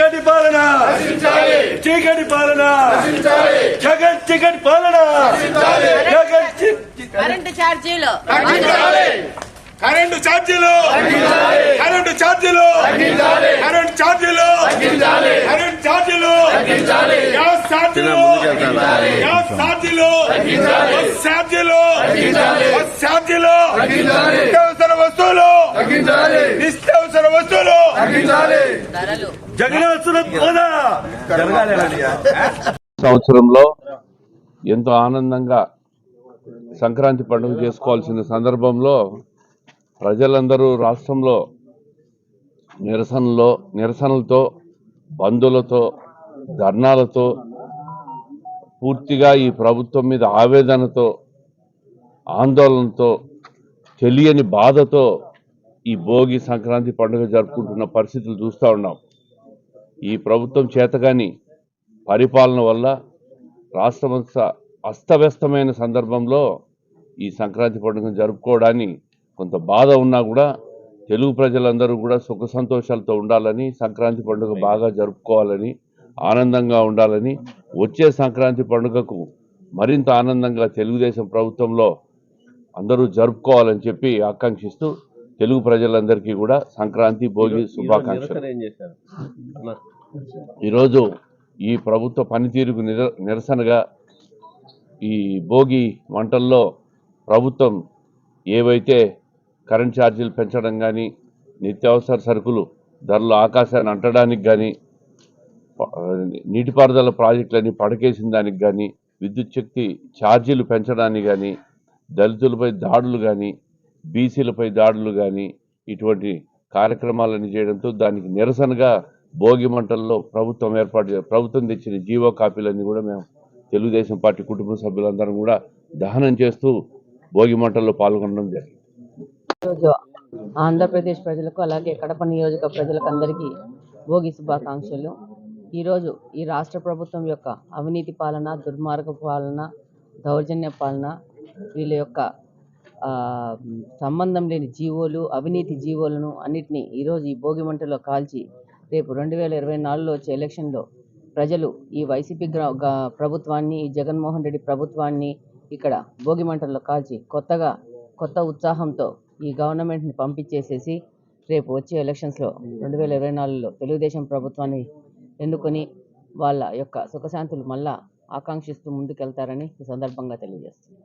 చీకటి పాలన. చీకటి పాలన. జగన్ చీకటి పాలన. జగన్ కరెంటు ఛార్జీలు. కరెంటు ఛార్జీలు. కరెంటు ఛార్జీలు. కరెంటు ఛార్జీలు. కరెంటు ఛార్జీలు. గ్యాస్ ఛార్జీలు. గ్యాస్ ఛార్జీలు. బస్ ఛార్జీలు. బస్ ఛార్జీలు. నిత్యావసర వస్తువులు నిత్యావసర వస్తువులు ధరలు జగన్ వస్తున్న హోదా సంవత్సరంలో ఎంతో ఆనందంగా సంక్రాంతి పండుగ చేసుకోవాల్సిన సందర్భంలో ప్రజలందరూ రాష్ట్రంలో నిరసనలో నిరసనలతో బంధులతో ధర్నాలతో పూర్తిగా ఈ ప్రభుత్వం మీద ఆవేదనతో ఆందోళనతో తెలియని బాధతో ఈ భోగి సంక్రాంతి పండుగ జరుపుకుంటున్న పరిస్థితులు చూస్తూ ఉన్నాం. ఈ ప్రభుత్వం చేతగాని పరిపాలన వల్ల రాష్ట్రమంతా అస్తవ్యస్తమైన సందర్భంలో ఈ సంక్రాంతి పండుగను జరుపుకోవడాన్ని కొంత బాధ ఉన్నా కూడా తెలుగు ప్రజలందరూ కూడా సుఖ సంతోషాలతో ఉండాలని సంక్రాంతి పండుగ బాగా జరుపుకోవాలని ఆనందంగా ఉండాలని వచ్చే సంక్రాంతి పండుగకు మరింత ఆనందంగా తెలుగుదేశం ప్రభుత్వంలో అందరూ జరుపుకోవాలని చెప్పి ఆకాంక్షిస్తూ తెలుగు ప్రజలందరికీ కూడా సంక్రాంతి భోగి శుభాకాంక్షలు. ఈరోజు ఈ ప్రభుత్వ పనితీరుకు నిర నిరసనగా ఈ భోగి మంటల్లో ప్రభుత్వం ఏవైతే కరెంట్ ఛార్జీలు పెంచడం కానీ నిత్యావసర సరుకులు ధరలు ఆకాశాన్ని అంటడానికి కానీ నీటిపారుదల ప్రాజెక్టులన్నీ పడకేసిన దానికి కానీ విద్యుత్ శక్తి ఛార్జీలు పెంచడానికి కానీ దళితులపై దాడులు కానీ బీసీలపై దాడులు కానీ ఇటువంటి కార్యక్రమాలను చేయడంతో దానికి నిరసనగా భోగి మంటల్లో ప్రభుత్వం ఏర్పాటు ప్రభుత్వం తెచ్చిన జీవో కాపీలన్నీ కూడా మేము తెలుగుదేశం పార్టీ కుటుంబ సభ్యులందరం కూడా దహనం చేస్తూ భోగి మంటల్లో పాల్గొనడం జరిగింది. ఆంధ్రప్రదేశ్ ప్రజలకు అలాగే కడప నియోజక ప్రజలకు అందరికీ భోగి శుభాకాంక్షలు. ఈరోజు ఈ రాష్ట్ర ప్రభుత్వం యొక్క అవినీతి పాలన దుర్మార్గ పాలన దౌర్జన్య పాలన వీళ్ళ యొక్క సంబంధం లేని జీవోలు అవినీతి జీవోలను అన్నిటినీ ఈరోజు ఈ భోగి మంటలో కాల్చి రేపు రెండు వేల ఇరవై నాలుగులో వచ్చే ఎలక్షన్లో ప్రజలు ఈ వైసీపీ గ్ర- ప్రభుత్వాన్ని ఈ జగన్మోహన్ రెడ్డి ప్రభుత్వాన్ని ఇక్కడ భోగి మంటల్లో కాల్చి కొత్తగా కొత్త ఉత్సాహంతో ఈ గవర్నమెంట్ని పంపించేసేసి రేపు వచ్చే ఎలక్షన్స్లో రెండు వేల ఇరవై నాలుగులో తెలుగుదేశం ప్రభుత్వాన్ని ఎన్నుకొని వాళ్ళ యొక్క సుఖశాంతులు మళ్ళా ఆకాంక్షిస్తూ ముందుకెళ్తారని ఈ సందర్భంగా తెలియజేస్తుంది